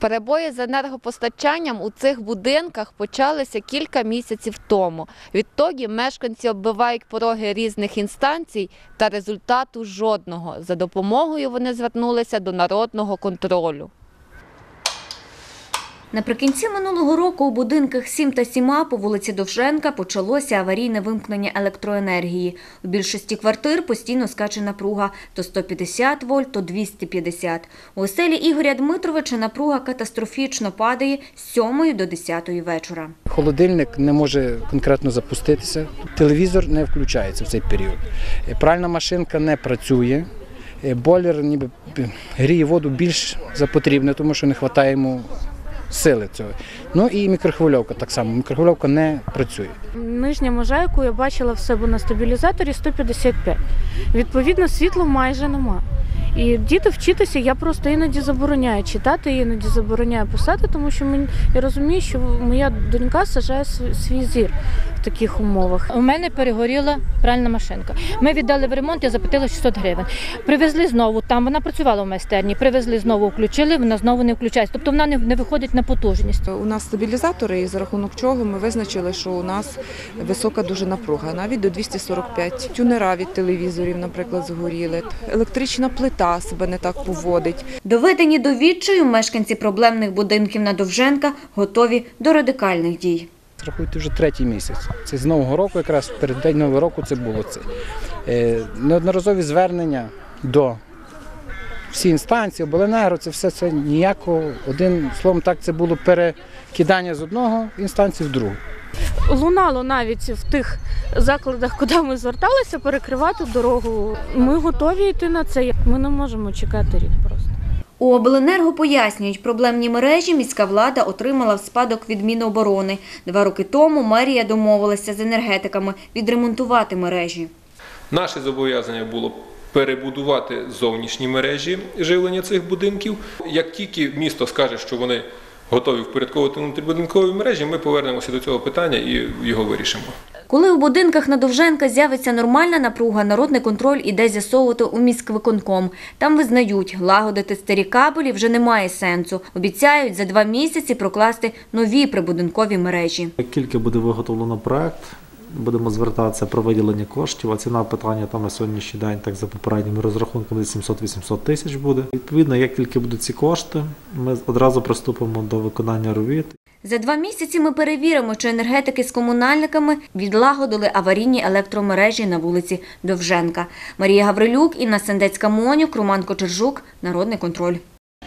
Перебої з енергопостачанням у цих будинках почалися кілька місяців тому. Відтоді мешканці оббивають пороги різних інстанцій та результату жодного. За допомогою вони звернулися до народного контролю. Наприкінці минулого року у будинках 7 та 7 по вулиці Довженка почалося аварійне вимкнення електроенергії. У більшості квартир постійно скаче напруга – то 150 вольт, то 250. У оселі Ігоря Дмитровича напруга катастрофічно падає з 7 до 10 вечора. Холодильник не може конкретно запуститися, телевізор не включається в цей період. Е, Пральна машинка не працює. е, Бойлер ніби гріє воду більш за потрібне, тому що не вистачає сили цього. Ну і мікрохвильовка так само. Мікрохвильовка не працює. Нижня межа, яку я бачила в себе на стабілізаторі 155. Відповідно, світла майже нема. І діти вчитися, я просто іноді забороняю читати, іноді забороняю писати, тому що мені я розумію, що моя донька сажає свій, зір в таких умовах. У мене перегоріла пральна машинка. Ми віддали в ремонт, я заплатила 600 гривень. Привезли знову, там вона працювала в майстерні, привезли знову, включили, вона знову не включається. Тобто вона не, не виходить на потужність. У нас стабілізатори, і за рахунок чого ми визначили, що у нас висока дуже напруга, навіть до 245. Тюнера від телевізорів, наприклад, згоріли. Електрична плита себе не так поводить. Доведені до відчаю, мешканці проблемних будинків на Довженка готові до радикальних дій. Рахуйте вже третій місяць. Це з Нового року, якраз перед день Нового року це було це. Е, Неодноразові звернення до всі інстанції, обленерго, це все це ніякого. Один словом, так це було перекидання з одного інстанції в другу. Лунало навіть в тих закладах, куди ми зверталися, перекривати дорогу. Ми готові йти на це. Ми не можемо чекати рік просто. У обленерго пояснюють, проблемні мережі міська влада отримала в спадок від Міноборони. Два роки тому мерія домовилася з енергетиками відремонтувати мережі. Наше зобов'язання було перебудувати зовнішні мережі живлення цих будинків. Як тільки місто скаже, що вони готові впорядковувати внутрібудинкові мережі, ми повернемося до цього питання і його вирішимо. Коли у будинках на Довженка з'явиться нормальна напруга, народний контроль іде з'ясовувати у міськвиконком. Там визнають, лагодити старі кабелі вже немає сенсу. Обіцяють за два місяці прокласти нові прибудинкові мережі. Як тільки буде виготовлено проект, будемо звертатися про виділення коштів, а ціна питання там на сьогоднішній день, так за попередніми розрахунками, 700-800 тисяч буде. Відповідно, як тільки будуть ці кошти, ми одразу приступимо до виконання робіт. За два місяці ми перевіримо, чи енергетики з комунальниками відлагодили аварійні електромережі на вулиці Довженка. Марія Гаврилюк, Інна Сендецька-Монюк, Роман Кочержук. Народний контроль.